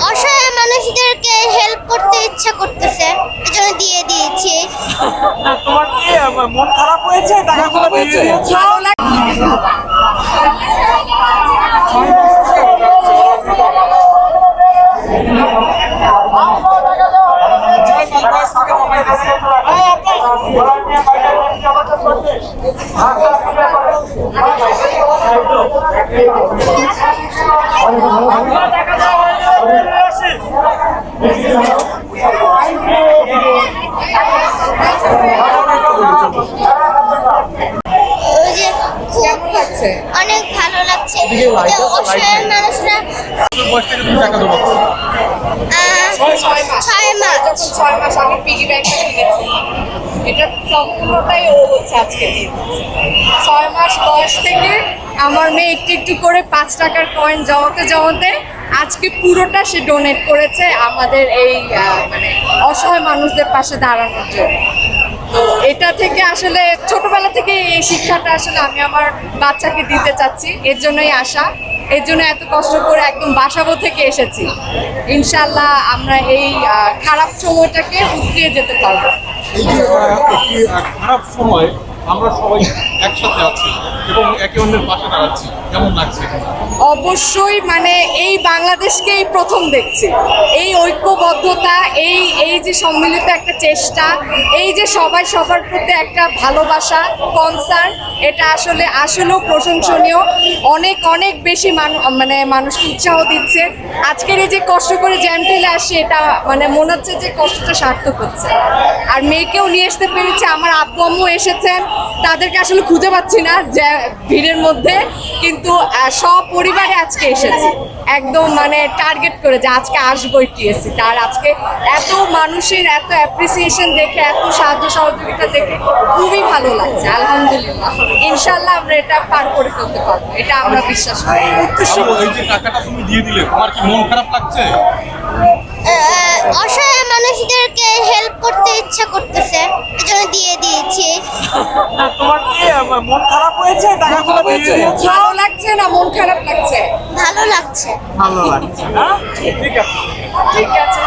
অসহায় মানুষদেরকে হেল্প করতে ইচ্ছা করতেছে এজন্য দিয়ে দিয়েছি তোমার কি মন খারাপ হয়েছে টাকাগুলো দিয়ে হয়েছে? দিয়েছ? ওই যে খুব কেমন লাগছে অনেক যে অসহায় মানুষরা আহ, ছয় মাস। ছয় মাস। যখন ছয় মাস আমি কিনেছি এটা সম্পূর্ণটাই ও হচ্ছে আজকে দিয়ে ছয় মাস বয়স থেকে আমার মেয়ে একটু একটু করে পাঁচ টাকার কয়েন জমাতে জমাতে আজকে পুরোটা সে ডোনেট করেছে আমাদের এই মানে অসহায় মানুষদের পাশে দাঁড়ানোর জন্য। এটা থেকে আসলে ছোটবেলা থেকে এই শিক্ষাটা আসলে আমি আমার বাচ্চাকে দিতে চাচ্ছি। এর জন্যই আশা। এর জন্য এত কষ্ট করে একদম বাসাবো থেকে এসেছি। ইনশাল্লাহ আমরা এই খারাপ সময়টাকে উঠিয়ে যেতে পারব। খারাপ সময় আমরা সবাই একসাথে আছি। এবং একে অন্যের পাশে দাঁড়াচ্ছি। কেমন লাগছে? অবশ্যই মানে এই বাংলাদেশকেই প্রথম দেখছি। এই ঐক্যবদ্ধতা, এই এই যে সম্মিলিত একটা চেষ্টা, এই যে সবাই সবার প্রতি একটা ভালোবাসা কনসার্ন এটা আসলে আসলেও প্রশংসনীয়। অনেক অনেক বেশি মানু- মানে মানুষকে উৎসাহ দিচ্ছে। আজকের এই যে কষ্ট করে জ্যাম ঠেলে আসছে এটা মানে মনে হচ্ছে যে কষ্টটা সার্থক হচ্ছে। আর মেয়েকেও নিয়ে আসতে পেরেছে, আমার আব্বু আম্মু এসেছেন। তাদেরকে আসলে খুঁজে পাচ্ছি না ভিড়ের মধ্যে কিন্তু আহ, সপরিবারে আজকে এসেছি। একদম মানে টার্গেট করে যে আজকে আসব টিএসসি তার আজকে এত মানুষের এত অ্যাপ্রিসিয়েশন দেখে এত সাহায্য সহযোগিতা দেখে খুবই ভালো লাগছে আলহামদুলিল্লাহ। ইনশাল্লাহ আমরা এটা পার করে ফেলতে পারব এটা আমরা বিশ্বাস করি। এই যে টাকাটা তুমি দিয়ে দিলে তোমার কি মন খারাপ লাগছে? অসহায় মানুষদেরকে হেল্প মন খারাপ হয়েছে? টাকাগুলো দিয়ে হয়েছে? দিয়েছ? ভালো লাগছে না? মন খারাপ লাগছে? ভালো লাগছে। ভালো লাগছে। না ঠিক আছে। ঠিক আছে।